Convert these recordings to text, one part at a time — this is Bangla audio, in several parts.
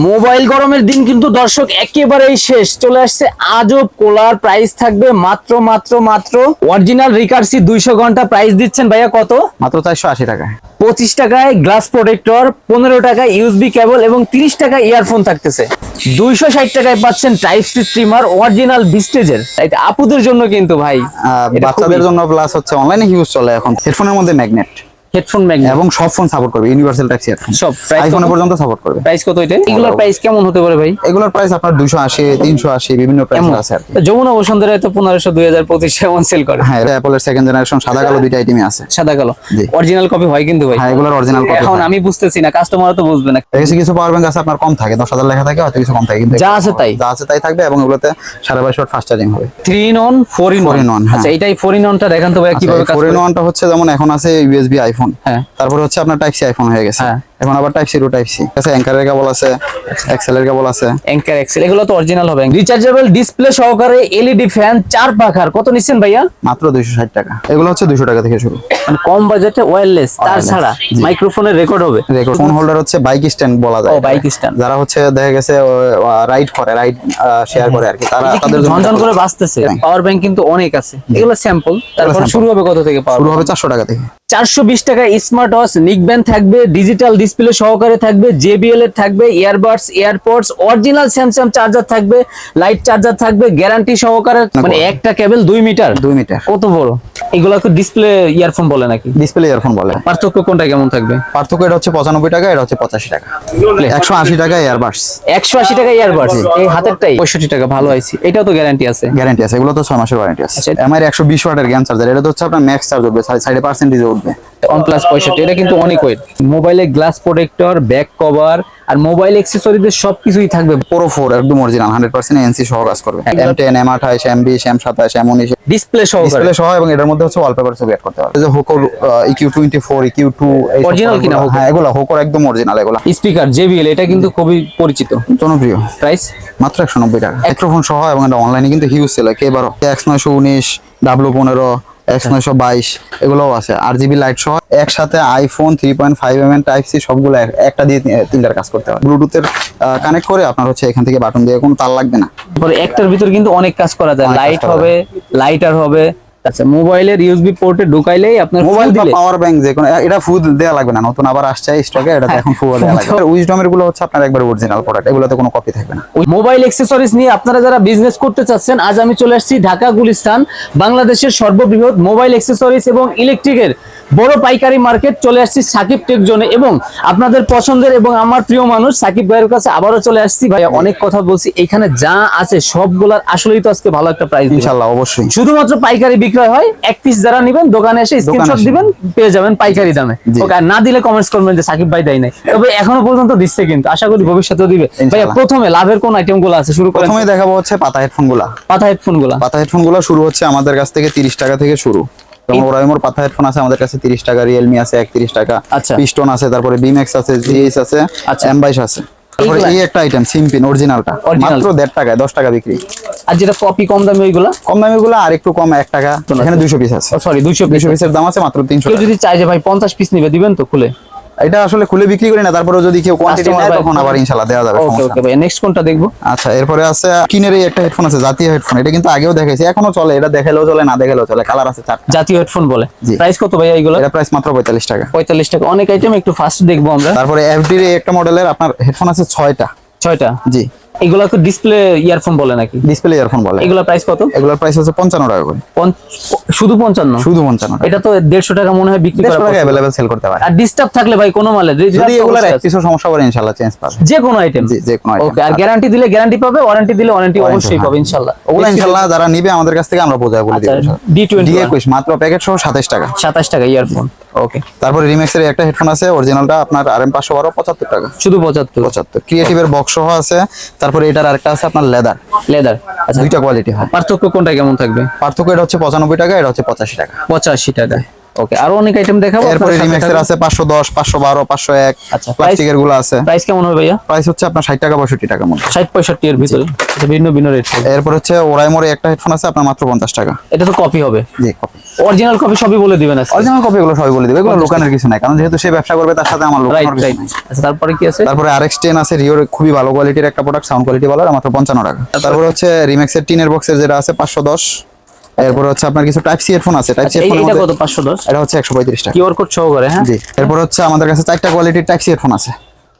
মোবাইল গরমের দিন কিন্তু দর্শক একেবারেই শেষ। চলে আসছে আজব কোলার প্রাইস থাকবে মাত্র মাত্র মাত্র অরিজিনাল রিকার্সি দুইশো ঘণ্টা প্রাইস দিচ্ছেন ভাইয়া কত? মাত্র চারশো আশি টাকায় পঁচিশ টাকায় গ্লাস প্রোটেক্টর পনেরো টাকায় ইউএসবি কেবল এবং তিরিশ টাকায় ইয়ারফোন থাকতেছে। দুইশো ষাট টাকায় পাচ্ছেন টাইপ সি স্ট্রিমার অরিজিনাল বিস্টেজের আপুদের জন্য কিন্তু ভাই বাচ্চাদের জন্য প্লাস হচ্ছে অনলাইনে হিউজ চলে এখন। হেডফোনের মধ্যে ম্যাগনেট হেডফোন ম্যাগনেট। এবং সব ফোন সাপোর্ট করবে ইউনিভার্সাল টাইপ হেডফোন সব প্রাইস আইফোনে পর্যন্ত সাপোর্ট করবে। প্রাইস কত এটা? এগুলোর প্রাইস কেমন হতে পারে ভাই? এগুলোর প্রাইস আপনার দুশো আশি তিনশো আশি বিভিন্ন প্রাইস আছে আর যমুনা বসুন্ধরা তো পনেরোশো দুই হাজার পঁচিশ এমন সেল করে। হ্যাঁ এটা অ্যাপলের সেকেন্ড জেনারেশন সাদা কালো দুইটা আইটেমই আছে। সাদা কালো। অরিজিনাল কপি হয় কিন্তু ভাই। হ্যাঁ এগুলোর অরিজিনাল কপি এখন আমি বুঝতেছি না কাস্টমার তো বুঝবে না। কিছু কিছু পাওয়ার ব্যাংক আছে আপনার কম থাকে দশ হাজার লেখা থাকে হয়তো কিছু কম থাকে কিন্তু যা আছে তাই? যা আছে তাই থাকবে এবং এগুলোতে সাড়ে বাইশ ওয়াট ফাস্ট চার্জিং হবে। Three in one four in Four in one, হ্যাঁ। আচ্ছা এটাই ফোর ইন অনটা দেখান তো ভাই কীভাবে কাজ ফোর ইন করে? ওয়ানটা হচ্ছে যেমন এখন আছে ইউএসবি আইফোন হ্যাঁ। তারপরে হচ্ছে আপনার টাইপ সি আইফোন হয়ে গেছে হ্যাঁ। এখন আবার type C to type C আছে অ্যাঙ্কারের কেবল আছে এক্সেলের কেবল আছে। অ্যাঙ্কার এক্সেল এগুলো তো অরিজিনাল হবে। রিচার্জেবল ডিসপ্লে সহকারে এলইডি ফ্যান চার পাখার কত নিচ্ছেন ভাইয়া? মাত্র দুইশো ষাট টাকা। এগুলো হচ্ছে দুশো টাকা থেকে শুরু। মানে কম বাজেটে ওয়্যারলেস তার ছাড়া। মাইক্রোফোনের রেকর্ড হবে। রেকর্ড ফোন হোল্ডার হচ্ছে বাইক স্ট্যান্ড বলা যায়। ও, bike stand। যারা হচ্ছে দেখা গেছে রাইড করে রাইড শেয়ার করে আর কি। তারা তাদের জন্য ঝনঝন করে বাঁচতেছে। পাওয়ার ব্যাংক কিন্তু অনেক আছে। এগুলো স্যাম্পল তারপর শুরু হবে কত থেকে পাওয়ার শুরু হবে চারশো টাকা থেকে। চারশো বিশ টাকা স্মার্ট ওয়াচ নিক ব্যান্ড থাকবে ডিজিটাল ডিসপ্লে সহকারে থাকবে জেবিএল এর থাকবে earbuds AirPods original Samsung charger থাকবে লাইট চার্জার থাকবে গ্যারান্টি সহকারে মানে একটা কেবল দুই মিটার দুই মিটার কত বড়? এগুলোকে ডিসপ্লে ইয়ারফোন বলে নাকি? ডিসপ্লে ইয়ারফোন বলে। পার্থক্য কোনটা কেমন থাকবে? পার্থক্য এটা হচ্ছে পঁচানব্বই টাকা এটা হচ্ছে পঁচাশি টাকা। একশো আশি টাকা এয়ারবাডস একশো আশি টাকা ইয়ারবাডস এই হাতেরটাই? পঁয়ষট্টি টাকা ভালো আইছি এটাও তো গ্যারান্টি আছে। গ্যারান্টি আছে এগুলো তো ছয় মাসের ওয়ারেন্টি আছে। আচ্ছা। আমার একশো বিশ ওয়াটের গ্যান চার্জার এটা তো হচ্ছে আপনার ম্যাক্স চার্জ উঠবে সাইডে পার্সেন্টেজ উঠবে। প্লাস পঁয়ষট্টি এটা কিন্তু অনেক ওয়েট মোবাইলে গ্লাস প্রোটেক্টর ব্যাক কভার আর মোবাইল অ্যাক্সেসরিজের সবকিছুই থাকবে পুরো ফোর একদম অরিজিনাল হান্ড্রেড পার্সেন্ট এনসি সহ কাজ করবে। একদম। এম টেন এম আঠাইশ এম বিশ এম সাতাশ এম উনিশ। ডিসপ্লে সহকারে। ডিসপ্লে সহ এবং এটার মধ্যে হচ্ছে ওয়ালপেপার ছবি অ্যাড করতে পারবে। যে হোকোর EQ twenty four EQ two Original কিনা Hoko? হ্যাঁ এগুলো হোকোর একদম অরিজিনাল এগুলো। স্পিকার জেবিএল এটা কিন্তু খুবই পরিচিত। জনপ্রিয়। প্রাইস মাত্র একশো নব্বই টাকা। মাইক্রোফোন সহ এবং এটা অনলাইনে কিন্তু হিউজ সেল নয়শো উনিশ ডাব্লু পনেরো এক্স নয়শো বাইশ এগুলোও আছে। আর জিবি লাইট সহ একসাথে iPhone three point five M N type C সবগুলো এক- একটা দিয়ে তিনটার কাজ করতে হবে ব্লুটুথের কানেক্ট করে আপনার হচ্ছে এখান থেকে বাটন দিয়ে কোনো তার লাগবে না। একটার ভিতর কিন্তু অনেক কাজ করা যায়। লাইট হবে লাইটার হবে আচ্ছা মোবাইলের ইউএসবি পোর্টে ঢুকাইলেই আপনার মোবাইল বা পাওয়ার ব্যাংক যে কোনো এটা ফুড দেওয়া লাগবে না নতুন আবার আসছে স্টকে এটা এখন ফুড দেওয়া লাগবে। উইজডমেরগুলো হচ্ছে আপনার একবার অরিজিনাল প্রোডাক্ট এগুলোতে কোনো কপি থাকবে না। ওই মোবাইল অ্যাকসেসরিজ নিয়ে আপনারা যারা বিজনেস করতে চাচ্ছেন আজ আমি চলে আসছি ঢাকা গুলিস্তান বাংলাদেশের সর্ববৃহৎ মোবাইল অ্যাকসেসরিজ এবং ইলেকট্রিকের বড় পাইকারি মার্কেট চলে আসছি সাকিব টেক জোনে এবং আপনাদের পছন্দের এবং আমার প্রিয় মানুষ সাকিব ভাইয়ের কাছে আবারও চলে আসছি। ভাইয়া অনেক কথা বলছি। এখানে যা আছে সবগুলার আসলেই তো আজকে ভালো একটা প্রাইস ইনশাল্লাহ অবশ্যই। শুধুমাত্র পাইকারি বিক্রয় হয় এক পিস যারা নেবেন দোকানে এসে স্ক্রিনশট দিবেন পেয়ে যাবেন পাইকারি দামে। ওকে আর না দিলে কমেন্টস করবেন যে সাকিব ভাই দেয় নাই। তবে এখনও পর্যন্ত দিচ্ছে কিন্তু আশা করি ভবিষ্যতেও দিবে। ভাইয়া ইনশাআল্লাহ। প্রথমে লাভের কোন আইটেমগুলো আছে? শুরু করেন। প্রথমেই দেখাবো হচ্ছে পাতা হেডফোনগুলা পাতা হেডফোনগুলা পাতা হেডফোনগুলো শুরু হচ্ছে আমাদের কাছ থেকে তিরিশ টাকা থেকে শুরু। যেমন ওরাইমোর পাতা হেডফোন আছে আমাদের কাছে তিরিশ টাকা রিয়েলমি আছে একত্রিশ টাকা আচ্ছা। পিস্টন আছে তারপরে বিমেক্স আছে জিএস আছে আচ্ছা। এম বাইশ আছে। তারপরে এই একটা আইটেম সিমপিন অরিজিনালটা। মাত্র দেড় টাকায় দশ টাকা বিক্রি। আর যেটা কপি কম দামি ওইগুলা? কম দামি ওইগুলা আর একটু কম এক টাকা। এখানে দুইশো পিস আছে। সরি দুইশো পিস পিসের দাম আছে মাত্র তিনশো কেউ যদি চাই যে ভাই পঞ্চাশ পিস নিবে দিবেন তো খুলে? এটা আসলে খুলে বিক্রি করি না তারপরে যদি কেউ কোয়ান্টিটি নেয় তখন আবার ইনশাআল্লাহ দেওয়া যাবে ওকে ওকে ভাই নেক্সট কোনটা দেখব? আচ্ছা এরপরে আছে কিনের এই একটা হেডফোন আছে জাতীয় হেডফোন এটা কিন্তু আগেও দেখাইছি এখনও চলে এটা দেখালেও চলে না দেখালেও চলে কালার আছে চারটা। জাতীয় হেডফোন বলে। প্রাইস কত ভাই এইগুলো? এটা প্রাইস মাত্র পঁয়তাল্লিশ টাকা। পঁয়তাল্লিশ টাকা। অনেক আইটেম একটু ফাস্ট দেখব আমরা। তারপরে এফডি এর একটা মডেলের আপনার হেডফোন আছে ছয়টা। ছয়টা? জি। এগুলো ডিসপ্লে ইয়ারফোন বলে নাকি? ডিসপ্লে ইয়ারফোন বলে। এগুলো প্রাইস কত? এগুলোর প্রাইস হচ্ছে পঞ্চান্ন টাকা করে। শুধু পঞ্চান্ন? শুধু পঞ্চান্ন টাকা। এটা তো দেড়শো টাকা মনে হয় বিক্রি করা টাকা possible। সেল করতে পারে। আর ডিস্টার্ব থাকলে ভাই কোনো মালে যদি এগুলোর পিসও সমস্যা করে ইনশাল্লাহ চেঞ্জ পাবে। যে কোনো আইটেম জি যে কোনো item। ওকে আর গ্যারান্টি দিলে গ্যারান্টি পাবে ওয়ারেন্টি দিলে ওয়ারেন্টি অবশ্যই হ্যাঁ। পাবে ইনশাআল্লাহ ওগুলো ইনশাল্লাহ যারা নেবে আমাদের কাছ থেকে আমরা বোঝায় বলে আচ্ছা দিব ডি টোয়েন্টি ডি একুশ মাত্র প্যাকেট সহ সাতাশ টাকা। সাতাশ টাকা ইয়ারফোন ওকে তারপরে রিমেক্সের একটা হেডফোন আছে অরিজিনালটা আপনার আর এম পাঁচশো বারো পঁচাত্তর টাকা। শুধু পঁচাত্তর। পঁচাত্তর। ক্রিয়েটিভের বক্স সহ আছে তারপরে এটার আরেকটা আছে আপনার লেদার লেদার আচ্ছা। দুইটা কোয়ালিটি হয়। পার্থক্য কোনটা কেমন থাকবে? পার্থক্য এটা হচ্ছে পঁচানব্বই টাকা এটা হচ্ছে পঁচাশি টাকা। পঁচাশি টাকা। ওকে আরও অনেক আইটেম দেখাবো এরপরে রিমেক্সের আছে পাঁচশো দশ পাঁচশো বারো পাঁচশো এক আচ্ছা, price? প্লাস্টিকেরগুলো আছে। প্রাইস কেমন হবে ভাইয়া? প্রাইস হচ্ছে আপনার ষাট টাকা পঁয়ষট্টি টাকার মধ্যে ষাট পঁয়ষট্টি এর ভিতরে। আচ্ছা, ভিন্ন ভিন্ন রেট এরপর হচ্ছে ওরাই মোড়ে একটা হেডফোন আছে আপনার মাত্র পঞ্চাশ টাকা। এটা তো কপি হবে। জি কপি অরিজিনাল কপি সবই বলে দিবেন আজকে। অরিজিনাল কপি এগুলো সবাই বলে দিবে এগুলো লোকানের কিছু নাই কারণ যেহেতু সে ব্যবসা করবে তার সাথে আমার রাইট কিছু রাইট নাই। আচ্ছা তারপরে কি আছে? তারপরে আরএক্স টেন আছে রিওর খুবই ভালো কোয়ালিটির একটা প্রোডাক্ট সাউন্ড কোয়ালিটি ভালো আর মাত্র পঞ্চান্ন টাকা। তারপরে হচ্ছে রিমেক্সের টিনের বক্সের যেটা আছে পাঁচশো দশ। এরপর হচ্ছে আপনার কিছু টাইপ সি হেডফোন আছে। টাইপ সি আচ্ছা, হেডফোন এটা কত? পাঁচশো দশ? এটা হচ্ছে একশো পঁয়ত্রিশ টাকা। কিউআর কোড সহকারে হ্যাঁ? জি। এরপর হচ্ছে আমাদের কাছে চারটা কোয়ালিটির টাইপ সি হেডফোন আছে।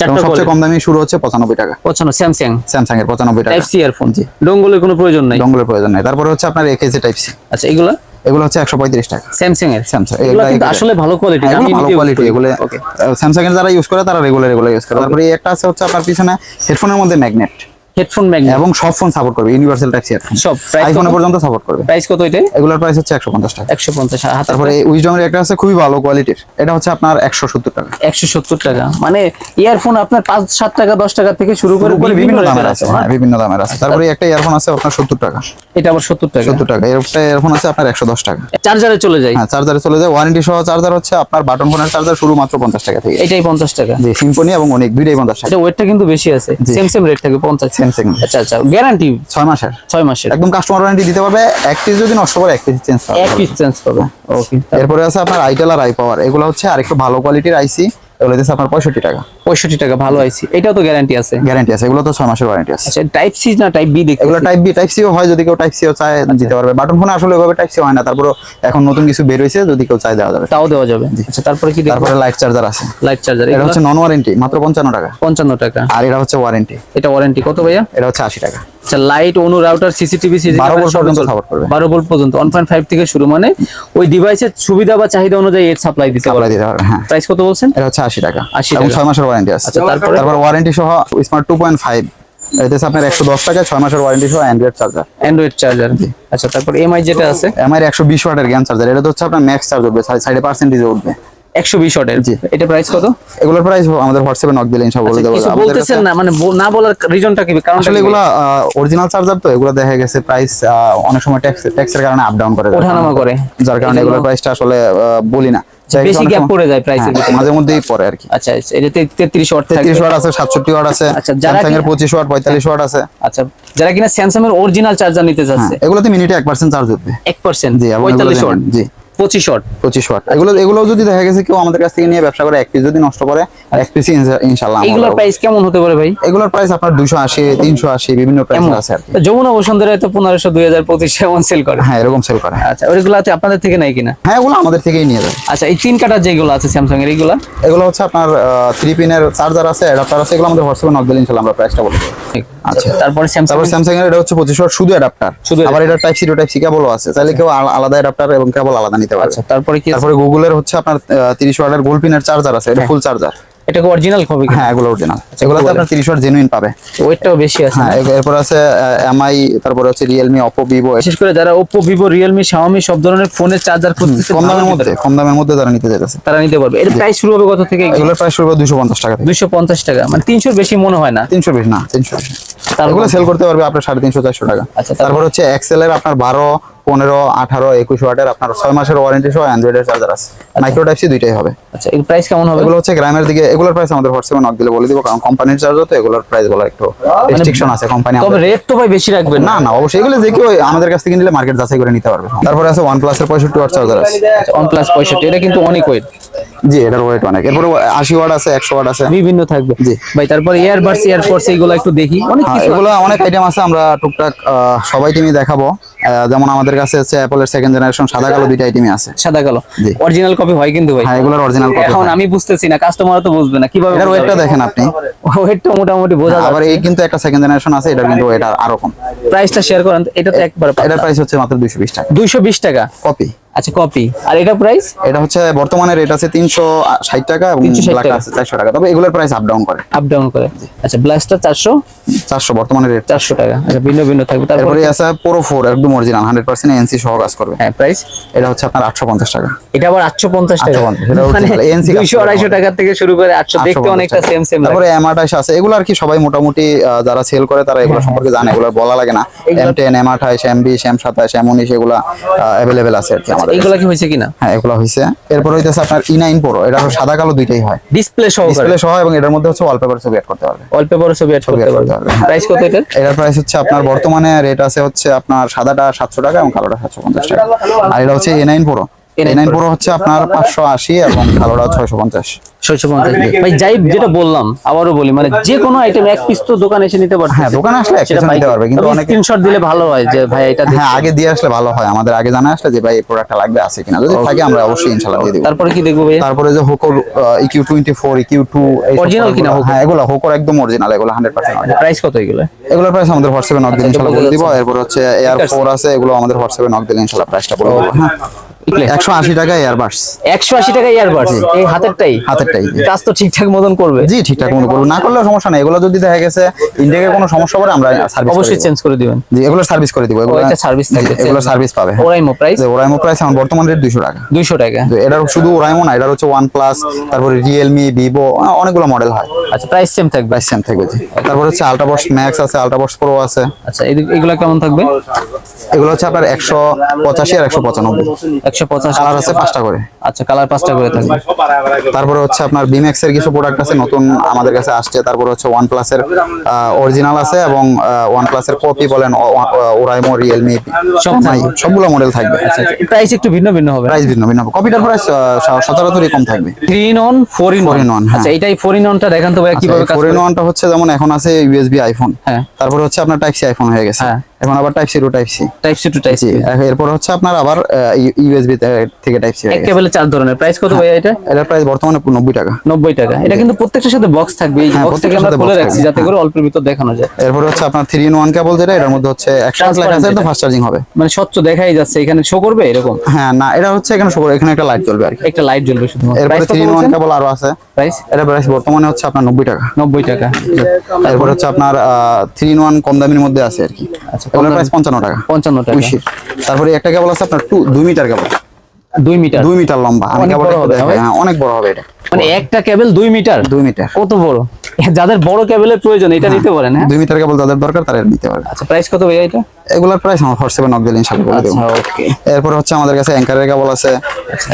চারটা সবচেয়ে কম দামি শুরু হচ্ছে পঁচানব্বই টাকা। পছন্দ স্যামসাং স্যামসাং এর পঁচানব্বই টাকা। টাইপ সি ইয়ারফোন জি। ডঙ্গলের কোনো প্রয়োজন নাই? ডঙ্গলের প্রয়োজন নেই। তারপরে হচ্ছে আপনার একেজে টাইপ সি আচ্ছা এগুলা? এগুলো হচ্ছে একশো পঁয়ত্রিশ টাকা। স্যামসাং এর? স্যামসাং এগুলো কিন্তু আসলে ভালো কোয়ালিটি এগুলো ভালো কোয়ালিটি এগুলো ওকে স্যামসাং এর যারা ইউজ করে তারা রেগুলার রেগুলার ইউজ করে। তারপরে একটা আছে হচ্ছে আপনার পিছনে হেডফোনের মধ্যে ম্যাগনেট হেডফোন ম্যাগনেট। এবং সব ফোন সাপোর্ট করবে ইউনিভার্সাল টাইপ সি হেডফোন সব আইফোন পর্যন্ত সাপোর্ট করবে। প্রাইস কত এটা এগুলোর প্রাইস হচ্ছে 150 টাকা। 150 টাকা তারপরে উইজডং এর একটা আছে খুবই ভালো কোয়ালিটির এটা হচ্ছে আপনার 170 টাকা। 170 টাকা। মানে ইয়ারফোন আপনার 5 7 টাকা 10 টাকা থেকে শুরু করে বিভিন্ন দামের আছে হ্যাঁ, হ্যাঁ বিভিন্ন দামের আছে। তারপরে একটা ইয়ারফোন আছে আপনার 70 টাকা। এটা আবার 70 টাকা। 70 টাকা। একটা ইয়ারফোন আছে আপনার 110 টাকা। চার্জারে চলে যায়। হ্যাঁ চার্জারে চলে যায়। ওয়ারেন্টি সহ চার্জার হচ্ছে আপনার বাটন ফোনের চার্জার শুরু মাত্র 50 টাকা থেকে। এটাই 50 টাকা। জি সিম্পনি এবং অনেক দুইটাই 50 টাকা। এটা ওয়েটটা কিন্তু বেশি আছে। সেম সেম রেট থাকে 50 সেম আচ্ছা আচ্ছা গ্যারান্টি ছয় মাসের। ছয় মাসের। একদম কাস্টমার ওয়ারেন্টি দিতে পারবে। এক পিস যদি নষ্ট করে এক পিস চেঞ্জ পাবে। এক পিস চেঞ্জ পাবে। ওকে এরপরে আছে আপনার আইটেল আর আই পাওয়ার এগুলো হচ্ছে আরেকটু ভালো কোয়ালিটির আইসি এগুলো দিচ্ছে আপনার পঁয়ষট্টি টাকা। পঁয়ষট্টি টাকা ভালো আইসি। এটাও তো গ্যারান্টি আছে। গ্যারান্টি আছে এগুলো তো ছয় মাসের ওয়ারেন্টি আছে। আচ্ছা টাইপ সি না টাইপ বি দেখতে এগুলো টাইপ বি টাইপ সিও হয় যদি কেউ টাইপ সিও চায় দিতে পারবে। বাটন ফোনে আসলে ওইভাবে টাইপ সি হয় না তারপরে এখন নতুন কিছু বের হয়েছে যদি কেউ চায় দেওয়া যাবে। তাও দেওয়া যাবে। আচ্ছা তারপরে কি তারপরে লাইট চার্জার আছে। লাইট চার্জার এটা হচ্ছে নন ওয়ারেন্টি মাত্র পঞ্চান্ন টাকা। পঞ্চান্ন টাকা। আর এটা হচ্ছে ওয়ারেন্টি এটা ওয়ারেন্টি কত ভাইয়া? এটা হচ্ছে আশি টাকা। আচ্ছা লাইট অনু রাউটার সিসিটিভি 12 volt পর্যন্ত support করবে। বারো ভোল্ট পর্যন্ত ওয়ান পয়েন্ট ফাইভ থেকে শুরু মানে ওই ডিভাইসের সুবিধা বা চাহিদা অনুযায়ী এর সাপ্লাই দিতে পারবে। দিতে পারবে হ্যাঁ। প্রাইস কত বলছেন? এটা হচ্ছে আশি টাকা। এবং ছয় মাসের ওয়ারেন্টি আছে। আচ্ছা, তারপর? ওয়ারেন্টি সহ স্মার্ট টু পয়েন্ট ফাইভ এটা আপনার একশো দশ টাকা ছয় মাসের ওয়ারেন্টি সহ অ্যান্ড্রয়েড চার্জার অ্যান্ড্রয়েড চার্জার আচ্ছা তারপর এমআই যেটা আছে? আমার একশো বিশ ওয়াটের জ্ঞান চার্জার এটা হচ্ছে আপনার ম্যাক্স চার্জ উঠবে সাইডে পার্সেন্টেজে উঠবে। একশো বিশ ওয়াটের? জি। এটা প্রাইস কত? এগুলোর প্রাইস আমাদের হোয়াটসঅ্যাপে নক দিলে ইনশাআল্লাহ বলে আচ্ছা, দেবো। বলতেছেন না মানে না বলার রিজনটা কি? কারণ আসলে এগুলো অরিজিনাল চার্জার তো এগুলো দেখা গেছে প্রাইস অনেক সময় ট্যাক্স ট্যাক্সের কারণে আপ ডাউন করে যার ওঠানামা কারণে- করে। যার কারণে এগুলোর প্রাইসটা আসলে বলি না। বেশি গ্যাপ পড়ে যায় প্রাইসের হ্যাঁ, ভিতরে। মাঝে মধ্যেই পড়ে আর কি। আচ্ছা এটা তেত্রিশ ওয়াট থাকবে। তেত্রিশ ওয়াট আছে সাতষট্টি ওয়াট আছে আচ্ছা, যারা স্যামসাং এর কি- পঁচিশ ওয়াট পঁয়তাল্লিশ ওয়াট আছে। আচ্ছা যারা কিনা স্যামসাং এর অরিজিনাল চার্জার নিতে হ্যাঁ, চাচ্ছে। এগুলোতে মিনিটে এক পার্সেন্ট চার্জ উঠবে এক পার্সেন্ট জি, এবং এগুলো পঁয়তাল্লিশ ওয়াট জি। পঁচিশ ওয়াট। পঁচিশ ওয়াট। এগুলো এগুলো যদি দেখা গেছে কেউ আমাদের কাছ থেকে নিয়ে ব্যবসা করে এক পিস যদি নষ্ট করে এক পিস ইনশাল্লাহ দেবো। প্রাইস কেমন হতে পারে ভাই? এগুলোর প্রাইস আপনার দুশো আশি তিনশো আশি বিভিন্ন প্রাইস আছে আর যমুনা বসুন্ধরা তো পনেরোশো দুই হাজার পঁচিশ এমন সেল করে। হ্যাঁ এরকম সেল করে। আচ্ছা ওইগুলাতে আপনাদের থেকে নাই কিনা? হ্যাঁ এগুলো আমাদের থেকেই নিয়ে যায়। আচ্ছা এই তিন কাটার যেগুলো আছে স্যামসাং এর এইগুলা এগুলো হচ্ছে আপনার থ্রি পিনের চার্জার আছে অ্যাডাপ্টার আছে এগুলো আমাদের হোয়াটসঅ্যাপে নক দিলে ইনশাল্লাহ আমরা প্রাইসটা বলে দেবো। আচ্ছা। তারপরে স্যামসাং স্যামসাং এর এটা হচ্ছে পঁচিশ শুধু অ্যাডাপ্টার শুধু আবার এটা type C to type C কেবলও আছে। চাইলে কেউ আলাদা অ্যাডাপ্টার এবং কেবল আলাদা নিতে পারবে। আচ্ছা তারপরে কি তারপরে গুগলের হচ্ছে আপনার তিরিশ ওয়াটের গোল পিনের চার্জার আছে এটা ফুল চার্জার এটা অরিজিনাল কপি হ্যাঁ এগুলো অরিজিনাল এগুলোতে আপনার তিরিশ ওয়াট জেনুইন পাবে। ওয়েটটাও বেশি আছে। হ্যাঁ এরপর আছে এমআই তারপরে হচ্ছে রিয়েলমি অপো ভিভো বিশেষ করে যারা ওপো ভিভো রিয়েলমি শাওমি সব ধরনের ফোনের চার্জার খুঁজতেছে কম দামের মধ্যে কম দামের মধ্যে তারা নিতে চাইতেছে। তারা নিতে পারবে। এর প্রাইস শুরু হবে কত থেকে? এগুলোর প্রাইস শুরু দুশো পঞ্চাশ টাকা থেকে। দুইশো পঞ্চাশ টাকা। মানে তিনশোর বেশি মনে হয় না। তিনশো বেশি না তিনশো তারপর- এগুলো সেল করতে পারবে আপনার সাড়ে তিনশো চারশো টাকা। আচ্ছা, তারপর- হচ্ছে এক্সেল এর আপনার বারো পনেরো আঠারো একুশ ওয়াটের আপনার ছয় মাসের ওয়ারেন্টি সহ অ্যান্ড্রয়েডের চার্জার আছে। মাইক্রো টাইপ সি দুইটাই হবে। আচ্ছা এর প্রাইস কেমন হবে? এগুলো হচ্ছে গ্রামের দিকে এগুলোর প্রাইস আমাদের হোয়াটসঅ্যাপে নক দিলে বলে দিব কারণ কোম্পানির চার্জার তো এগুলোর প্রাইস বলা একটু রেস্ট্রিকশন আছে কোম্পানি তবে রেট তো ভাই বেশি রাখবেন না। না অবশ্যই এগুলো যে কেউ আমাদের কাছ থেকে নিলে মার্কেট যাচাই করে নিতে পারবে। তারপরে আছে ওয়ান প্লাস এর পঁয়ষট্টি ওয়াট চার্জার আছে। ওয়ান প্লাস পঁয়ষট্টি এটা কিন্তু অনেক ওয়েট জি এটার ওয়েট অনেক। এরপরে আশি ওয়াট আছে একশো ওয়াট আছে। বিভিন্ন থাকবে। জি। ভাই তারপর এয়ারবাডস এয়ারফোর্স এইগুলো একটু দেখি। অনেক কিছু এগুলো অনেক আইটেম আছে আমরা টুকটাক সবাই টিমই দেখাবো। যেমন আমাদের কাছে হচ্ছে অ্যাপলের সেকেন্ড জেনারেশন সাদা কালো দুইটা আইটেমই আছে। সাদা কালো। অরিজিনাল কপি হয় কিন্তু ভাই। হ্যাঁ এগুলোর অরিজিনাল কপি এখন আমি বুঝতেছি না কাস্টমার তো বুঝবে না কীভাবে এটার ওয়েটটা দেখেন আপনি। ওয়েটটা মোটামুটি বোঝা আবার এই কিন্তু একটা সেকেন্ড জেনারেশন আছে এটার কিন্তু ওয়েট আরও কম। প্রাইসটা শেয়ার করেন এটা তো একবার এটার প্রাইস হচ্ছে মাত্র দুইশো বিশ টাকা। দুইশো বিশ টাকা? কপি আচ্ছা কপি আর এটা প্রাইস এটা হচ্ছে বর্তমানে রেট আছে তিনশো ষাট টাকা এবং 360 ব্ল্যাক আছে চারশো টাকা। তবে এগুলোর প্রাইস আপ ডাউন করে। আপ ডাউন করে। আচ্ছা ব্লাস্টটা চারশো? চারশো বর্তমানে রেট চারশো টাকা। আচ্ছা ভিন্ন ভিন্ন থাকবে। তারপরে আছে প্রো ফোর একদম অরিজিনাল হান্ড্রেড পার্সেন্ট এনসি সহ কাজ করবে। হ্যাঁ প্রাইস এটা হচ্ছে আপনার আটশো পঞ্চাশ টাকা। এটা আবার আটশো পঞ্চাশ টাকা। 850 মানে করে আড়াইশো আমাদের। টাকা থেকে শুরু করে আটশো দেখতে অনেকটা সেম সেম তারপরে আছে। এগুলো আর কি সবাই মোটামুটি যারা সেল করে তারা এগুলো সম্পর্কে জানে। এগুলো বলা লাগে না। এগুলো- এম টেন এম আঠাশ এম বিশ এম সাতাশ এম উনিশ এগুলো অ্যাভেলেবেল আছে আর কি আমাদের আমাদের কি হয়েছে কিনা? হ্যাঁ এগুলো হয়েছে। এরপর হইতেছে আপনার ই নাইন প্রো এটা হলো সাদা কালো দুইটাই হয়। ডিসপ্লে ডিসপ্লে সহ এবং এটার মধ্যে হচ্ছে ওয়ালপেপার ছবি অ্যাড করতে পারবে। ওয়ালপেপারে ছবি অ্যাড করতে পারবে। প্রাইস কত এটার? প্রাইস হচ্ছে আপনার বর্তমানে রেট আছে হচ্ছে আপনার সাদাটা সাতশো টাকা এবং কালোটা সাতশো পঞ্চাশ টাকা। আর এটা হচ্ছে A nine pro A nine হচ্ছে আপনার পাঁচশো আশি এবং কালোটা ভাই যাই যেটা বললাম আবারও বলি মানে যে কোনো আইটেম এক পিস তো দোকানে এসে নিতে পারবে হ্যাঁ, দোকানে আসলে এক piece নিতে পারবে, কিন্তু অনেকে- স্ক্রিনশট দিলে ভালো হয় যে ভাই এটা হ্যাঁ আগে দিয়ে আসলে ভালো হয়। আমাদের আগে জানা আসলে যে ভাই এই প্রোডাক্টটা লাগবে আছে কিনা। যদি থাকে আমরা অবশ্যই ইনশাল্লাহ দিয়ে দিব। তারপরে কি দেখব ভাই? তারপরে যে হোকোর EQ twenty four EQ two Original কিনা? হ্যাঁ এগুলো হোকোর একদম অরিজিনাল এগুলো হান্ড্রেড পার্সেন্ট প্রাইস কত এগুলো? প্রাইস আমাদের হোয়াটসঅ্যাপে নক দিলে ইনশাল্লাহ বোঝা বলে দিব। এরপর হচ্ছে এয়ার ঠিক আছে। এগুলো আমাদের হোয়াটসঅ্যাপে নক দিলে ইনশাল্লাহ প্রাইসটা বলে দেবো। হ্যাঁ। একশো আশি টাকা এয়ারবাস একশো আশি টাকা ইয়ারবাডস এই হাতেরটাই। হাতেরটাই। কাজ তো ঠিকঠাক মতন করবে। জি ঠিকঠাক মতো করব। না করলে সমস্যা নেই। এগুলো যদি দেখা গেছে ইন্ডিয়াকে কোনো সমস্যা করে আমরা সার্ভিস অবশ্যই চেঞ্জ করে দিবেন। জি এগুলো সার্ভিস করে দিব। এগুলো এটা সার্ভিস থাকবে এগুলো সার্ভিস পাবে। ওরাইমো প্রাইস ওরাইমো প্রাইস এখন বর্তমান রেট টাকা। দুইশো টাকা। তো এটার শুধু ওরাইমো না এটার হচ্ছে প্লাস তারপরে রিয়েলমি ভিভো অনেকগুলো মডেল হয়। আচ্ছা প্রাইস সেম থাকবে। প্রাইস সেম থাকবে জি। তারপর হচ্ছে আলট্রাবক্স ম্যাক্স আছে আলট্রাবক্স প্রো আছে। আচ্ছা এগুলা কেমন থাকবে? এগুলো হচ্ছে আপনার একশো পঁচাশি আর একশো পঁচানব্বই। একশো পঞ্চাশ কালার আছে পাঁচটা করে। আচ্ছা কালার পাঁচটা করে থাকবে। তারপরে হচ্ছে আপনার বিম্যাক্স এর কিছু প্রোডাক্ট আছে নতুন আমাদের কাছে আসছে। তারপরে হচ্ছে ওয়ান অরিজিনাল আছে এবং ওয়ান কপি বলেন ওরাইমো রিয়েলমি সব সবগুলো মডেল থাকবে। প্রাইস একটু ভিন্ন ভিন্ন হবে। প্রাইস ভিন্ন ভিন্ন কপিটার প্রাইস সচরাচরই কম থাকবে। Three in one four in. আচ্ছা এটাই ফোর ইন অনটা দেখান তো ভাই কীভাবে ফোর ইন ওয়ানটা হচ্ছে যেমন এখন আছে ইউএসবি আইফোন হ্যাঁ। তারপরে হচ্ছে আপনার টাইপ সি আইফোন হয়ে গেছে। হ্যাঁ। এখন আবার type C to type C type C to type জি এরপর হচ্ছে আপনার আবার ইউএসবি থেকে টাইপ সি এক কেবলে চার ধরনের। প্রাইস কত ভাই এটা? এটার প্রাইস বর্তমানে নব্বই টাকা। নব্বই টাকা। এটা কিন্তু প্রত্যেকটার সাথে বক্স থাকবে। এই হ্যাঁ, বক্স থেকে আমরা খুলে রাখছি যাতে করে অল্পের ভিতর দেখানো যায়। এরপর হচ্ছে আপনার থ্রি ইন ওয়ান কেবল যেটা এটার মধ্যে হচ্ছে একশো লেখা আছে তো এটা। ফাস্ট চার্জিং হবে। মানে স্বচ্ছ দেখাই যাচ্ছে। এখানে শো করবে এরকম? হ্যাঁ না এটা হচ্ছে এখানে শো করবে এখানে একটা লাইট জ্বলবে আর কি। একটা লাইট জ্বলবে শুধু এরপরে প্রাইস কত থ্রি ইন ওয়ান বলছেন? কেবল আরও আছে। প্রাইস এটা প্রাইস বর্তমানে হচ্ছে আপনার নব্বই টাকা। নব্বই টাকা। এরপর হচ্ছে আপনার থ্রি ইন ওয়ান কম দামের মধ্যে আছে আর কি। আচ্ছা, এগুলোর প্রাইস পঞ্চান্ন টাকা। পঞ্চান্ন টাকা। তারপরে একটা কেবল আছে আপনার মিটার কেবল মিটার। মিটার লম্বা। আমি দেখাই, হ্যাঁ অনেক বড় হবে এটা। মানে একটা কেবল দুই মিটার? দুই মিটার। কত বড়? যাদের বড় কেবলের প্রয়োজন এটা নিতে পারেন হ্যাঁ? মিটার কেবল যাদের দরকার তারা নিতে পারবে। আচ্ছা প্রাইস কত ভাই এটা? এগুলোর প্রাইস আমার হোয়াটসঅ্যাপে নক দিলে ইনশাআল্লাহ বলে দেবো। আচ্ছা ওকে এরপর হচ্ছে আমাদের কাছে অ্যাঙ্কারের কেবল আছে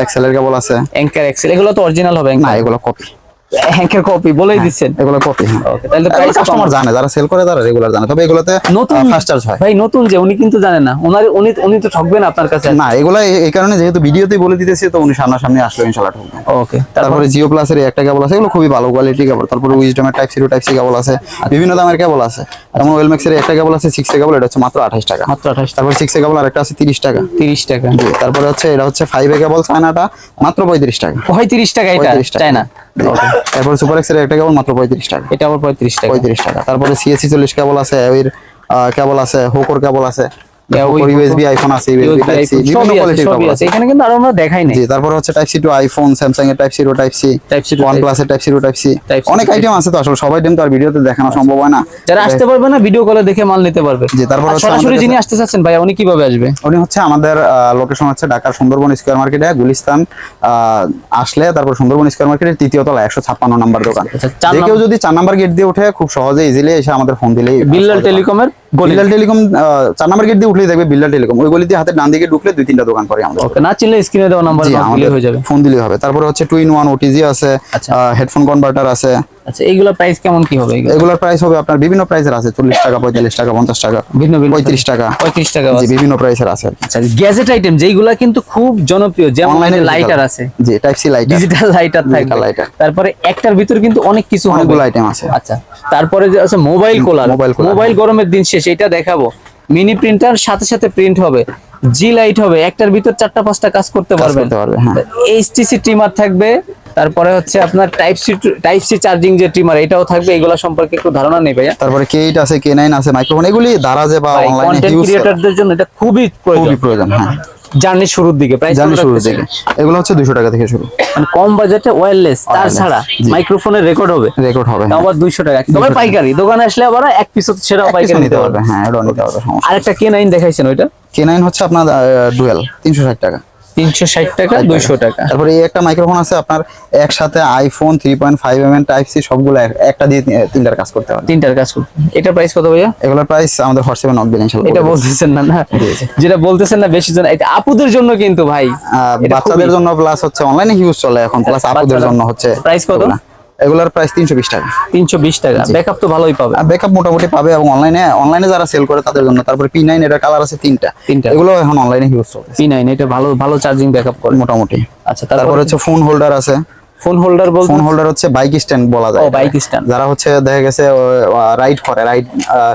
এক্সেলের কেবল আছে। অ্যাঙ্কার এক্সেল এগুলো তো অরিজিনাল হবে না এগুলো কপি অ্যাঙ্কার কপি বলেই দিচ্ছেন। এগুলো কপি হ্যাঁ। ওকে তাহলে প্রাইস কাস্টমার জানে যারা সেল করে তারা রেগুলার জানে তবে এগুলোতে নতুন ফাস্ট চার্জ হয়। ভাই নতুন যে উনি কিন্তু জানেন না। ওনার উনি উনি তো ঠকবেন আপনার কাছে। না এগুলো এই- কারণে যেহেতু ভিডিওতেই বলে দিতেছি তো উনি সামনাসামনি আসলে ইনশাআল্লাহ ঠকবেন ওকে তারপরে? জিও প্লাসের একটা কেবল আছে এগুলো খুবই ভালো কোয়ালিটি কেবল তারপরে উইজডমের type zero type C cable আছে বিভিন্ন দামের কেবল আছে। যেমন ওয়েলম্যাক্সের একটা কেবল আছে সিক্স কেবল এটা হচ্ছে মাত্র আঠাশ টাকা। মাত্র আঠাশ তারপর সিক্স কেবল আরেকটা আছে তিরিশ টাকা। তিরিশ টাকা। তারপরে হচ্ছে এটা হচ্ছে ফাইভ এ কেবল চায়নাটা মাত্র পঁয়ত্রিশ টাকা। পঁয়ত্রিশ টাকা এটা 35 টাকা। চাই না তারপরে সুপার এক্সের একটা কেবল মাত্র পঁয়ত্রিশ টাকা। এটা আবার পঁয়ত্রিশ টাকা। পঁয়ত্রিশ টাকা। তারপরে সিএসি চল্লিশ কেবল আছে ওই কেবল আছে হোকর কেবল আছে। ইউএসবি আইফোন আছে ইউএসবি টাইপ সি বিভিন্ন কোয়ালিটির সবই আছে আছে। এখানে কিন্তু আরও আমরা দেখাই নাই। জি তারপর হচ্ছে type C to iPhone Samsung এর type zero type C Type C to one Type- plus এর টাইপ জিরো টাইপ সি অনেক আইটেম আছে তো আসলে সবাই আইটেম তো আর ভিডিওতে দেখানো সম্ভব হয় না। যারা আসতে পারবে না ভিডিও কলে দেখে মাল নিতে পারবে। জি, তারপর সরাসরি আমাদের যিনি আসতে চাচ্ছেন ভাই উনি কীভাবে আসবে? উনি হচ্ছে আমাদের লোকেশন হচ্ছে ঢাকার সুন্দরবন স্কোয়ার মার্কেটে গুলিস্তান আসলে তারপর সুন্দরবন স্কোয়ার মার্কেটের তৃতীয় তলা একশো ছাপ্পান্ন নাম্বার দোকান। আচ্ছা, যে কেউ যদি চার নাম্বার গেট দিয়ে উঠে খুব সহজে ইজিলি এসে আমাদের ফোন দিলেই বিল্লাল টেলিকমের বিল্লাল টেলিকম চার নাম্বার গেট দিয়ে উঠলেই দেখবে বিল্লাল টেলিকম। ওই গলি দিয়ে হাতের ডান দিকে ঢুকলে দুই তিনটা দোকান পরে আমরা ওকে না চিনলে স্ক্রিনে দেওয়া নাম্বার দিলে হয়ে যাবে। ফোন দিলেই হবে তারপরে হচ্ছে টু ইন ওয়ান ওটিজি আছে আচ্ছা। হেডফোন কনভার্টার আছে আচ্ছা এইগুলা প্রাইস কেমন কি হবে এগুলো? এগুলোর প্রাইস হবে আপনার বিভিন্ন প্রাইসের আছে চল্লিশ টাকা পঁয়তাল্লিশ টাকা পঞ্চাশ টাকা ভিন্ন ভিন্ন পঁয়ত্রিশ টাকা। পঁয়ত্রিশ টাকা জি বিভিন্ন প্রাইসের আছে আচ্ছা গ্যাজেট আইটেম যেইগুলা কিন্তু খুব জনপ্রিয় যেমন Online-এ লাইটার আছে। জি type C light digital lighter Digital lighter। তারপরে একটার ভিতর কিন্তু অনেক কিছু অনেকগুলো আইটেম আছে। আচ্ছা তারপরে যে আছে মোবাইল কোলার মোবাইল গরমের দিন শেষ এটা দেখাবো। মিনি প্রিন্টার সাথে সাথে প্রিন্ট হবে। জি লাইট হবে একটার ভিতর চারটা পাঁচটা কাজ করতে পারবেন। পারবে, হ্যাঁ। এইচটিসি ট্রিমার থাকবে তারপরে হচ্ছে আপনার type C type C charging যে ট্রিমার এটাও থাকবে এগুলা সম্পর্কে একটু ধারণা নেই ভাইয়া। তারপরে কে এইট আছে কে নাইন আছে মাইক্রোফোন এগুলি দারাজে বা অনলাইনে কন্টেন্ট ইউজ ক্রিয়েটরদের জন্য এটা খুবই প্রয়োজন। খুবই প্রয়োজন হ্যাঁ। জার্নির শুরুর দিকে প্রাইস জানি শুরু থেকে এগুলো হচ্ছে দুশো টাকা থেকে শুরু। মানে কম বাজেটে ওয়্যারলেস তার ছাড়া মাইক্রোফোনের রেকর্ড হবে। রেকর্ড হবে তাও আবার দুইশো টাকা। তবে পাইকারি দোকানে আসলে আবার এক পিস কিছু পাইকারি নিতে পারবে হ্যাঁ এটা নিতে পারবে আরেকটা কে নাইন দেখাইছেন ওইটা? কে নাইন হচ্ছে আপনার ডুয়েল তিনশো ষাট টাকা। তিনশো ষাট টাকা দুইশো টাকা। তারপরে এই একটা মাইক্রোফোন আছে আপনার একসাথে iPhone three point five M M type C সবগুলো একটা দিয়ে তিনটার কাজ করতে পারবে তিনটার কাজ করতে এটা প্রাইস কত ভাইয়া? এগুলোর প্রাইস আমাদের হোয়াটসঅ্যাপে নক দিলেন এটা বলতেছেন না না। যেটা বলতেছেন না বেশি জন এটা আপুদের জন্য কিন্তু ভাই। বাচ্চাদের জন্য প্লাস হচ্ছে অনলাইনে ইউজ চলে এখন প্লাস আপুদের জন্য হচ্ছে প্রাইস কত? এগুলা। এগুলার প্রাইস তিনশো বিশ টাকা। তিনশো বিশ টাকা। ব্যাকআপ তো ভালোই পাবে। ব্যাকআপ মোটামুটি পাবে এবং অনলাইনে অনলাইনে যারা সেল করে তাদের জন্য। তারপরে পি নাইন এটার কালার আছে তিনটা। তিনটা। এগুলো এখন অনলাইনে হিউজ চলছে পি নাইন এটা ভালো ভালো চার্জিং ব্যাকআপ করে। মোটামুটি। আচ্ছা তারপরে? হচ্ছে ফোন হোল্ডার আছে। ফোন হোল্ডার বলতে? ফোন হোল্ডার হচ্ছে বাইক স্ট্যান্ড বলা যায় ও, bike stand। যারা হচ্ছে দেখা গেছে রাইড করে রাইড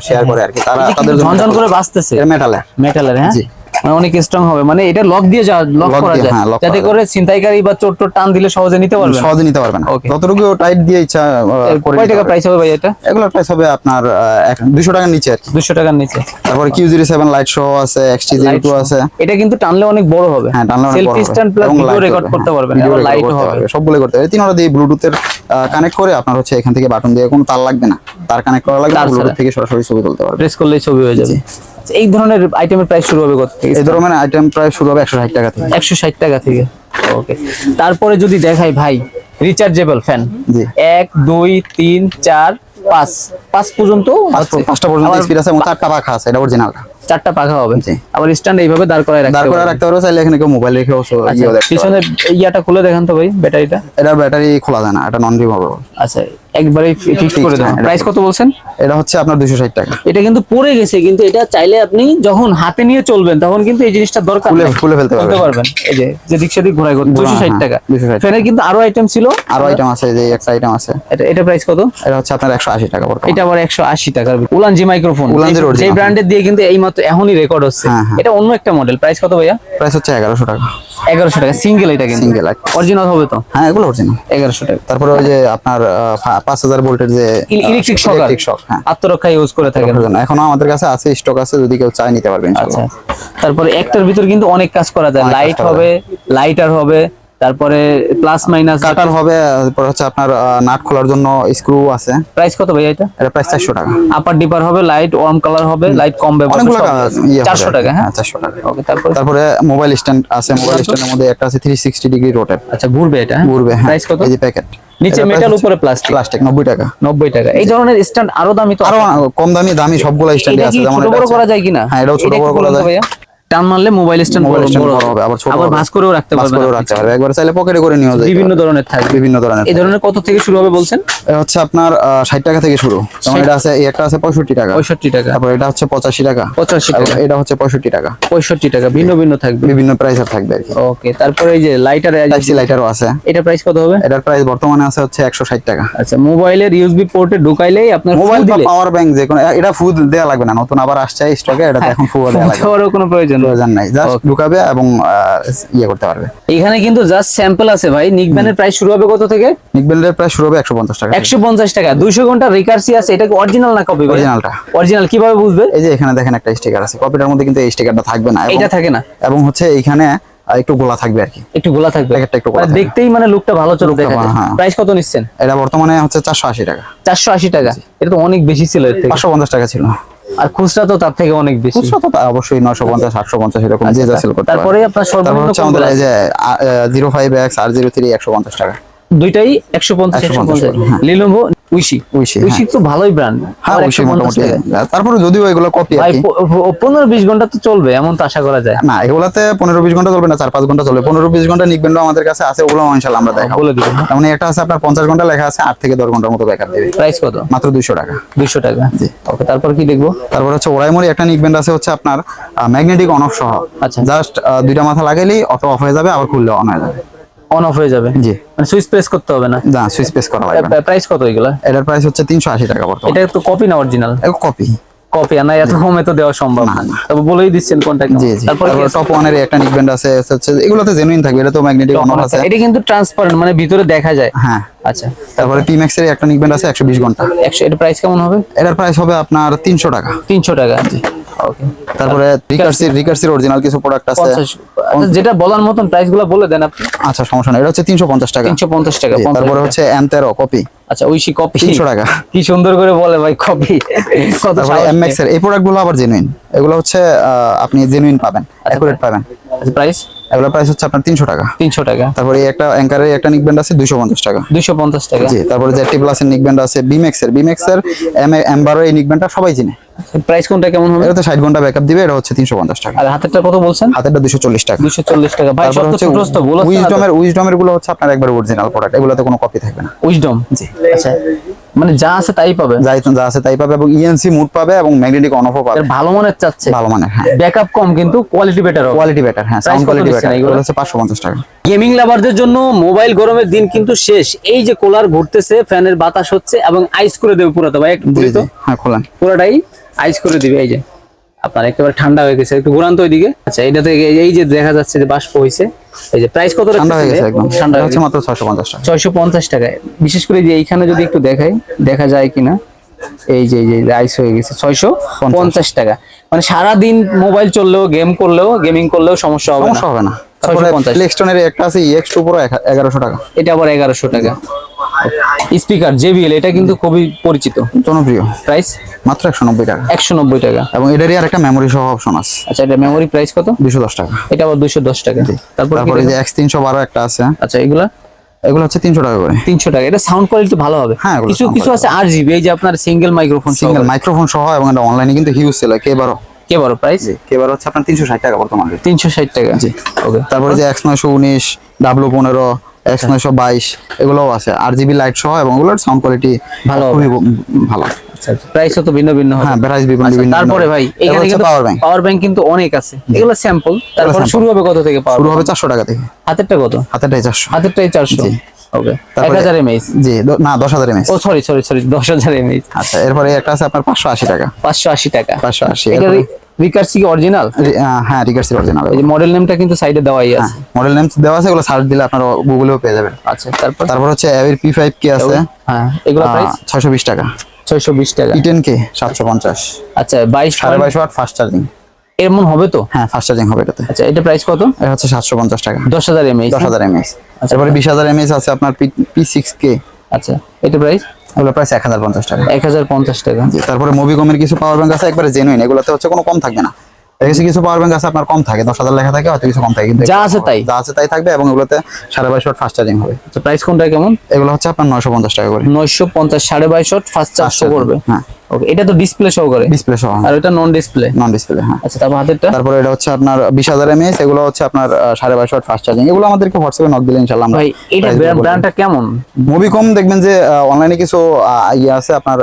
শেয়ার করে আর কি। তারা তাদের জন্য ঝনঝন করে বাঁচতেছে? মেটালের মেটালের হ্যাঁ। মানে অনেক স্ট্রং হবে। মানে এটা লক দিয়ে যা লক করা যায়। হ্যাঁ, যাতে করে ছিনতাইকারী বা চোর টোর টান দিলে সহজে নিতে পারবে সহজে নিতে পারবে না. যতটুকু টাইট দিয়ে ইচ্ছা করে কয় টাকা প্রাইস হবে ভাই এটা? এগুলোর প্রাইস হবে আপনার দুশো টাকার নিচে আর কি। দুশো টাকার নিচে। তারপরে Q zero seven lite show আছে এক্সটি জিরো টু আছে। এটা কিন্তু টানলে অনেক বড় হবে। হ্যাঁ টানলে অনেক বড় selfie stand plus video record করতে পারবেন আর লাইট হবে। সবগুলো করতে পারবে। তিনটা দিয়ে ব্লুটুথের কানেক্ট করে আপনার হচ্ছে এখান থেকে বাটন দিয়ে কোনো তার লাগবে না। তার কানেক্ট করা লাগবে ব্লুটুথ থেকে সরাসরি ছবি তুলতে পারবে। প্রেস করলেই ছবি হয়ে যাবে। এই ধরনের আইটেমের প্রাইস শুরু হবে কত থেকে? এই ধরনের আইটেম প্রায় শুরু হবে একশো ষাট টাকা থেকে। একশো ষাট টাকা থেকে। ওকে তারপরে যদি দেখাই ভাই রিচার্জেবল ফ্যান জি। এক দুই তিন চার পাঁচ। পাঁচ পর্যন্ত। পাঁচটা পর্যন্ত স্পিড আছে এবং চারটা পাখা আছে এটা অরিজিনালটা চারটা পাখা হবে। আবার স্ট্যান্ড এইভাবে দাঁড় করায় রাখতে দাঁড় করে হবে। রাখতে পারবে চাইলে এখানে কেউ মোবাইল রেখে আচ্ছা, পিছনে ইয়াটা খুলে দেখান তো ভাই ব্যাটারিটা। এটা ব্যাটারি খোলা যায় না এটা নন রিমুভেবল আচ্ছা একবারে ফিক্স করে দেন হ্যাঁ, প্রাইস কত বলছেন? এটা হচ্ছে আপনার দুশো ষাট টাকা। এটা কিন্তু পড়ে গেছে কিন্তু এটা চাইলে আপনি যখন হাতে নিয়ে চলবেন তখন কিন্তু এই জিনিসটা দরকার খুলে- খুলে ফেলতে পারবেন। এই যে যেদিক সেদিক ঘোরাই করতে দুশো ষাট হ্যাঁ, টাকা। 260 ফ্যানের কিন্তু আরও আইটেম ছিল। আরও আইটেম আছে যে একটা আইটেম আছে। এটা এটা প্রাইস কত? এটা হচ্ছে আপনার একশো আশি টাকা বর্তমানে। এটা আবার একশো আশি টাকার উলানজি মাইক্রোফোন উলানজির যে original। ব্র্যান্ডের দিয়ে কিন্তু এই মাত্র এখনই রেকর্ড হচ্ছে। হ্যাঁ, হ্যাঁ। এটা অন্য একটা মডেল প্রাইস কত ভাইয়া? প্রাইস হচ্ছে এগারোশো টাকা। এগারোশো টাকা। সিঙ্গেল এটা কিন্তু। একটা। অরিজিনাল হবে তো? হ্যাঁ এগুলো অরিজিনাল এগারোশো টাকা। তারপরে ওই যে আপনার পাঁচ হাজার ভোল্টের যে ইলেকট্রিক শক ইলেকট্রিক শক হ্যাঁ। আত্মরক্ষা ইউজ করে জন্য। এখনও আমাদের কাছে আছে স্টক আছে যদি কেউ চাই নিতে পারবেন আচ্ছা। ইনশাআল্লাহ। তারপরে একটার ভিতর কিন্তু অনেক কাজ করা যায়। লাইট হবে লাইটার হবে তারপরে প্লাস মাইনাস কাটার হবে তারপর হচ্ছে আপনার নাট খোলার জন্য স্ক্রু আছে। প্রাইস কত ভাই এটা? এটা প্রাইস চারশো টাকা। আপার ডিপার হবে লাইট ওয়ার্ম কালার হবে লাইট কম ব্যবহার অনেকগুলো সব কা- আছে। ইয়ে। টাকা হ্যাঁ? চারশো টাকা। ওকে তারপরে? তারপরে মোবাইল স্ট্যান্ড আছে মোবাইল স্ট্যান্ডের মধ্যে একটা আছে থ্রি সিক্সটি ডিগ্রি রোটেট আচ্ছা ঘুরবে এটা হ্যাঁ? ঘুরবে হ্যাঁ। প্রাইস কত? এই যে প্যাকেট নিচে মেটাল উপরে প্লাস্টিক প্লাস্টিক নব্বই টাকা। নব্বই টাকা। এই ধরনের স্ট্যান্ড আরও দামি তো আরও কম দামি দামি সবগুলো স্ট্যান্ডে আছে যেমন ছোট বড় করা যায় কিনা? হ্যাঁ এটাও ছোট এটা বড় করা যায়। টান মারলে মোবাইল স্ট্যান্ড বড় হবে। আবার ছোট আবার। ভাঁজ করেও রাখতে পারবে রাখতে পারবে। একবার চাইলে পকেটে করে নিয়েও যায় বিভিন্ন ধরনের থাকে বিভিন্ন ধরনের এই ধরনের কত থেকে শুরু হবে বলছেন? হচ্ছে আপনার ষাট টাকা থেকে শুরু। এটা আছে একটা আছে পঁয়ষট্টি টাকা। পঁয়ষট্টি টাকা। তারপর এটা হচ্ছে পঁচাশি টাকা। পঁচাশি টাকা। এটা হচ্ছে পঁয়ষট্টি টাকা। পঁয়ষট্টি টাকা ভিন্ন ভিন্ন থাকবে। বিভিন্ন প্রাইসের থাকবে ওকে তারপরে এই যে লাইটার লাইটারও আছে এটা প্রাইস কত হবে? এটার প্রাইস বর্তমানে আছে হচ্ছে একশো ষাট টাকা। আচ্ছা মোবাইলের ইউএসবি পোর্টে ঢুকাইলেই আপনার মোবাইল দিলে পাওয়ার ব্যাংক যে কোনো এটা ফুল দেওয়া লাগবে না নতুন আবার আসছে স্টকে এটা এখন ফুল দেওয়া লাগবে। কোনো প্রয়োজন প্রয়োজন নাই জাস্ট ঢুকাবে এবং ইয়ে করতে পারবে। এখানে কিন্তু জাস্ট স্যাম্পল আছে ভাই। নিকব্যানের প্রাইস শুরু হবে কত থেকে? নিকবেলের প্রাইস শুরু হবে একশো পঞ্চাশ টাকা। একশো পঞ্চাশ টাকা। দুইশো ঘণ্টা রিকার্সি আছে এটা কি অরিজিনাল না কপি অরিজিনালটা অরিজিনাল কীভাবে বুঝবে? এই যে এখানে দেখেন একটা স্টিকার আছে। কপিটার মধ্যে কিন্তু এই স্টিকারটা থাকবে না। এটা থাকে না। এবং হচ্ছে এইখানে একটু গোলা থাকবে আর কি। একটু গোলা থাকবে। প্যাকেটটা একটু গোলা মানে দেখতেই মানে লুকটা ভালো চোখ দেখা হ্যাঁ। প্রাইস কত নিচ্ছেন? এটা বর্তমানে হচ্ছে চারশো আশি টাকা। চারশো আশি টাকা। এটা তো অনেক বেশি ছিল এর থেকে। পাঁচশো পঞ্চাশ টাকা ছিল। আর খুচরা তো তার থেকে অনেক বেশি। খুচরা তো অবশ্যই নয়শো পঞ্চাশ আটশো পঞ্চাশ এরকম যে যা সেল করতে আচ্ছা, তারপরে পারে। আপনার তারপর সর্বনিম্ন আমাদের এই যে জিরো ফাইভ এক্স আর জিরো থ্রি একশো পঞ্চাশ টাকা। দুইটাই একশো পঞ্চাশ একশো পঞ্চাশ হ্যাঁ। লিনোভো উইশি উইশি, উইশি তো ভালোই ব্র্যান্ড হ্যাঁ অবশ্যই মোটামুটি। তারপরে যদিও এগুলো কপি আর ভাই কি। প- প- পনেরো বিশ ঘণ্টা তো চলবে এমন তো আশা করা যায়। না এগুলাতে পনেরো বিশ ঘণ্টা চলবে না চার পাঁচ ঘণ্টা চলবে। পনেরো বিশ ঘণ্টা নিকবেন্ড আমাদের কাছে আছে ওগুলো ইনশাল্লাহ আমরা দেখাবো। বলে দিবেন মানে আছে আপনার পঞ্চাশ ঘণ্টা লেখা আছে আট থেকে দশ ঘণ্টার মতো ব্যাকআপ দেবে। প্রাইস কত? মাত্র দুইশো টাকা। দুইশো টাকা। জি। ওকে তারপর কি দেখব? তারপর হচ্ছে ওরাইমোরি একটা নিকবেন্ড আছে হচ্ছে আপনার ম্যাগনেটিক অন অফ সহ। আচ্ছা। জাস্ট দুইটা মাথা লাগাইলেই অটো অফ হয়ে যাবে আবার খুললে অন হয়ে যাবে। অন অফ হয়ে যাবে? জি। মানে সুইচ প্রেস করতে হবে না? না সুইচ পেস করা লাগবে। প্রাইস কত এগুলা? এটার প্রাইস হচ্ছে তিনশো আশি টাকা বর্তমানে। এটা তো কপি না অরিজিনাল কপি কপি না এত কমে তো দেওয়া সম্ভব না তবে বলেই দিচ্ছেন কোনটা জি জি। তারপরে আছে? টপ ওয়ানের একটা নিকবেন্ড আছে হচ্ছে এগুলোতে জেনুইন থাকবে এটা তো ম্যাগনেটিক অন আছে। এটা কিন্তু ট্রান্সপারেন্ট মানে ভিতরে দেখা যায়। হ্যাঁ। আচ্ছা। তারপরে পিম্যাক্স এর একটা নিকবেন্ড আছে একশো বিশ ঘণ্টা। একশো এটা প্রাইস কেমন হবে? এটার প্রাইস হবে আপনার তিনশো টাকা। তিনশো টাকা ওকে তারপরে রিকার্সির রিকার্সির অরিজিনাল কিছু প্রোডাক্ট আছে? আচ্ছা, যেটা বলার মতন প্রাইসগুলো বলে দেন আপনি। আচ্ছা সমস্যা নাই। এটা হচ্ছে তিনশো পঞ্চাশ টাকা। তিনশো পঞ্চাশ টাকা তারপরে হচ্ছে এম তেরো কপি আচ্ছা ঐশি কপি 300 টাকা। কি সুন্দর করে বলে ভাই কপি কত এমএক্স এর এই প্রোডাক্টগুলো আবার জেনুইন এগুলো হচ্ছে আপনি জেনুইন পাবেন অ্যাকুরেট পাবেন। প্রাইস এগুলো প্রাইস হচ্ছে আপনার তিনশো টাকা। তিনশো টাকা। তারপরে একটা অ্যাঙ্কারের একটা নিক ব্যান্ড আছে দুইশো পঞ্চাশ টাকা। দুইশো পঞ্চাশ টাকা। জি তারপরে জেটি প্লাসের নিক ব্যান্ড আছে বিমেক্সের বিমেক্সের এম এম্বারো এই নিক ব্যান্ডটা সবাই চিনে। প্রাইস কোনটা কেমন হবে? এটা তো ষাট ঘণ্টা ব্যাকআপ দিবে এটা হচ্ছে তিনশো পঞ্চাশ টাকা। আর হাতেরটা কত বলছেন? হাতেরটা দুশো চল্লিশ টাকা। দুইশো চল্লিশ টাকা। ভাই সব তো ছোটস্থ বলো উইজডমের উইজডমেরগুলো হচ্ছে আপনার একবার অরিজিনাল প্রোডাক্ট এগুলোতে কোনো কপি থাকবে না। উইজডম জি। আচ্ছা মানে যা আছে তাই পাবে। যাই যা আছে তাই পাবে এবং ইএনসি মুড পাবে এবং ম্যাগনেটিক অন অফও পাবে। এর ভালো মানের চাচ্ছে। ভালো মানের হ্যাঁ। ব্যাকআপ কম কিন্তু কোয়ালিটি বেটার হবে। কোয়ালিটি বেটার হ্যাঁ সাউন্ড কোয়ালিটি বেটার এগুলো? হচ্ছে পাঁচশো পঞ্চাশ টাকা। গেমিং লাভারদের জন্য মোবাইল গরমের দিন কিন্তু শেষ। এই যে কুলার ঘুরতেছে ফ্যানের বাতাস হচ্ছে এবং আইস করে দেবে পুরোটা ভাই একটু হ্যাঁ খোলা পুরোটাই আইস করে দিবে এই যে। আপনার একেবারে ঠান্ডা হয়ে গেছে একটু ঘুরান তো ওইদিকে। আচ্ছা এটাতে এই- এই যে দেখা যাচ্ছে যে বাষ্প হয়েছে এই যে প্রাইস কত ঠান্ডা হয়ে গেছে একদম। ঠান্ডা এটা হচ্ছে মাত্র ছয়শো পঞ্চাশ টাকা। ছয়শো পঞ্চাশ টাকায় বিশেষ করে যে এইখানে যদি একটু দেখাই দেখা যায় কিনা এই যে এই যে আইস হয়ে গেছে ছয়শো পঞ্চাশ টাকা। মানে সারা দিন মোবাইল চললেও গেম করলেও গেমিং করলেও সমস্যা হবে না। সমস্যা হবে না। তারপরে 650 প্লেক্সটনের একটা আছে ইএক্স টু পুরো এগারোশো টাকা। এটা আবার এগারোশো টাকা। স্পিকার জেবিএল এটা কিন্তু খুবই পরিচিত। জনপ্রিয়। প্রাইস? মাত্র একশো নব্বই টাকা। একশো নব্বই টাকা। এবং এটারই আর একটা মেমোরি সহ অপশন আছে। আচ্ছা এটা মেমোরি প্রাইস কত? দুশো দশ টাকা। এটা আবার দুশো দশ টাকা। তারপর তারপরে যে এক্স তিনশো বারো একটা আছে। আচ্ছা এগুলা? এগুলো হচ্ছে তিনশো টাকা করে। তিনশো টাকা। এটা সাউন্ড কোয়ালিটি ভালো হবে। হ্যাঁ, কিছু কিছু আছে আর জিবি এই যে আপনার সিঙ্গেল মাইক্রোফোন সিঙ্গেল মাইক্রোফোন সহ এবং এটা অনলাইনে কিন্তু হিউজ সেল কে বারো। কে বড় প্রাইস কে বারো হচ্ছে আপনার তিনশো ষাট টাকা বর্তমান। তিনশো ষাট টাকা। জি। ওকে তারপরে যে এক্স নয়শো উনিশ ডাব্লু পনেরো এক্স নয়শো বাইশ এগুলোও আছে। আর জিবি লাইট সহ এবং এগুলোর সাউন্ড কোয়ালিটি ভালো খুবই ভালো। আচ্ছা প্রাইসও তো ভিন্ন ভিন্ন হ্যাঁ প্রাইস বিভিন্ন আচ্ছা, বিভিন্ন তারপরে ভাই এখানে কিন্তু পাওয়ার ব্যাংক পাওয়ার ব্যাংক কিন্তু অনেক আছে। এগুলো স্যাম্পল তারপরে। শুরু হবে কত থেকে পাওয়ার শুরু হবে চারশো টাকা থেকে। হাতেরটা কত? হাতেরটাই চারশো। হাতেরটাই চারশো। জি। ওকে এক তারপরে- হাজার এমএইচ জি না দশ হাজার এমএস ও সরি সরি সরি দশ হাজার এমএইচ আচ্ছা এরপরে একটা আছে আপনার পাঁচশো আশি টাকা। পাঁচশো আশি টাকা। পাঁচশো আশি এটা রিকার্সি কি অরিজিনাল হ্যাঁ রিগার্সি অরিজিনাল এই মডেল নেমটা কিন্তু সাইডে দেওয়াই হ্যাঁ আছে। মডেল নেম দেওয়া আছে এগুলো সার্চ দিলে আপনারা গুগলেও পেয়ে যাবেন। আচ্ছা তারপর? তারপর হচ্ছে অ্যাভির পি ফাইভ কে আছে। হ্যাঁ এগুলো প্রাইস ছয়শো বিশ টাকা। ছয়শো বিশ টাকা। ই টেন কে সাতশো পঞ্চাশ। আচ্ছা বাইশ সাড়ে বাইশ ওয়াট ফাস্ট চার্জিং এমন হবে তো? হ্যাঁ ফাস্ট চার্জিং হবে এটাতে। আচ্ছা এটা প্রাইস কত? এটা হচ্ছে সাতশো পঞ্চাশ টাকা। দশ হাজার এমএইচ দশ হাজার এমএস আচ্ছা। তারপরে বিশ হাজার এমএস আছে আপনার পি সিক্স কে আচ্ছা এটা প্রাইস এগুলো প্রাইস এক হাজার পঞ্চাশ টাকা। এক হাজার পঞ্চাশ টাকা। জি, তারপরে মুভিকমের কিছু পাওয়ার ব্যাংক আছে একবারে জেনুইন এগুলোতে হচ্ছে কোনো কম থাকবে না। এসে কিছু কিছু পাওয়ার ব্যাংক আছে আপনার কম থাকে দশ হাজার লেখা থাকে হয়তো কিছু কম থাকে কিন্তু যা আছে তাই? যা আছে তাই থাকবে এবং এগুলোতে সাড়ে বাইশ ওয়াট ফাস্ট চার্জিং হবে। তো প্রাইস কোনটা কেমন? এগুলো হচ্ছে আপনার নয়শো পঞ্চাশ টাকা করে। নয়শো পঞ্চাশ সাড়ে বাইশ ফার্স্ট চারশো করবে। হ্যাঁ। ওকে এটা তো ডিসপ্লে সহ করে? ডিসপ্লে সহ আর এটা নন ডিসপ্লে নন ডিসপ্লে হ্যাঁ। আচ্ছা তারপর হাতেরটা? তারপরে এটা হচ্ছে আপনার বিশ হাজার এমএস এগুলো হচ্ছে আপনার আহ, সাড়ে বাইশ ওয়াট ফাস্ট চার্জিং এগুলো আমাদেরকে হোয়াটসঅ্যাপে নক দিলে ইনশাল্লাহ আমরা ভাই এটা ব্র্যান্ডটা কেমন? মুভিকম দেখবেন যে অনলাইনে কিছু ইয়ে আছে আপনার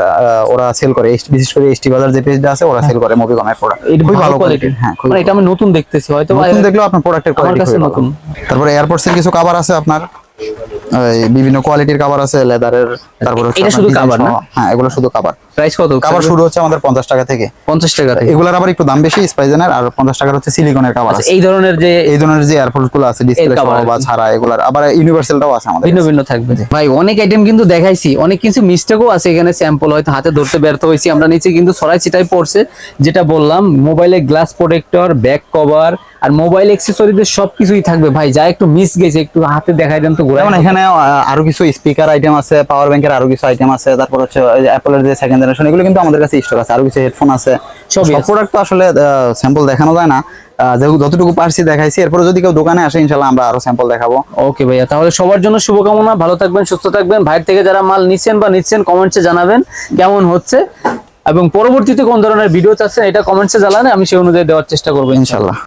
ওরা সেল করে। বিশেষ করে এসটি বাজার যে পেজটা আছে ওরা সেল করে মুভিকমের প্রোডাক্ট এটা খুবই ভালো ভালো কোয়ালিটি হ্যাঁ মানে এটা আমি নতুন দেখতেছি হয়তো নতুন দেখলেও আপনার প্রোডাক্টের কোয়ালিটি নতুন। নতুন। তারপরে এয়ারপোর্টস এর কিছু কভার আছে আপনার। বিভিন্ন কোয়ালিটির কভার আছে লেদারের তারপরে এটা শুধু design না? হ্যাঁ এগুলো শুধু কভার প্রাইস কত? কভার শুরু হচ্ছে আমাদের পঞ্চাশ টাকা থেকে। পঞ্চাশ টাকা থেকে। এগুলোর আবার একটু দাম বেশি স্পাইজেনের আর পঞ্চাশ টাকার হচ্ছে সিলিকনের কভার আচ্ছা আছে। এই ধরনের যে এই ধরনের যে এয়ারপোর্টগুলো আছে ডিসপ্লে আর বা ছাড়া এগুলার আবার ইউনিভার্সালটাও আছে আমাদের ভিন্ন ভিন্ন থাকবে। ভাই অনেক আইটেম কিন্তু দেখাইছি অনেক কিছু মিস্টেকও আছে এখানে স্যাম্পল হয়তো হাতে ধরতে ব্যর্থ হয়েছি। আমরা নিচে কিন্তু সরাই ছিটাই পড়ছে যেটা বললাম মোবাইলের গ্লাস প্রোটেক্টর ব্যাক কভার আর মোবাইল অ্যাক্সেসরিজের সবকিছুই থাকবে। ভাই যা একটু মিস গেছে একটু হাতে দেখাই দেন তো ঘুরে যেমন এখানে আরও কিছু স্পিকার আইটেম আছে পাওয়ার ব্যাংকের আরও কিছু আইটেম আছে তারপর হচ্ছে অ্যাপলের যে সেকেন্ড জেনারেশন এগুলো কিন্তু আমাদের কাছে স্টক আছে আরও কিছু হেডফোন আছে। সব প্রোডাক্ট তো আসলে স্যাম্পল দেখানো যায় না। যতটুকু পারছি দেখাইছি এরপরে যদি কেউ দোকানে আসে ইনশাল্লাহ আমরা আরও স্যাম্পল দেখাবো। ওকে ভাইয়া তাহলে সবার জন্য শুভকামনা ভালো থাকবেন সুস্থ থাকবেন। ভাইয়ের থেকে যারা মাল নিচ্ছেন বা নিচ্ছেন কমেন্টসে জানাবেন কেমন হচ্ছে। এবং পরবর্তীতে কোন ধরনের ভিডিও চাচ্ছেন এটা কমেন্টসে জানালে আমি সেই অনুযায়ী দেওয়ার চেষ্টা করব ইনশাল্লাহ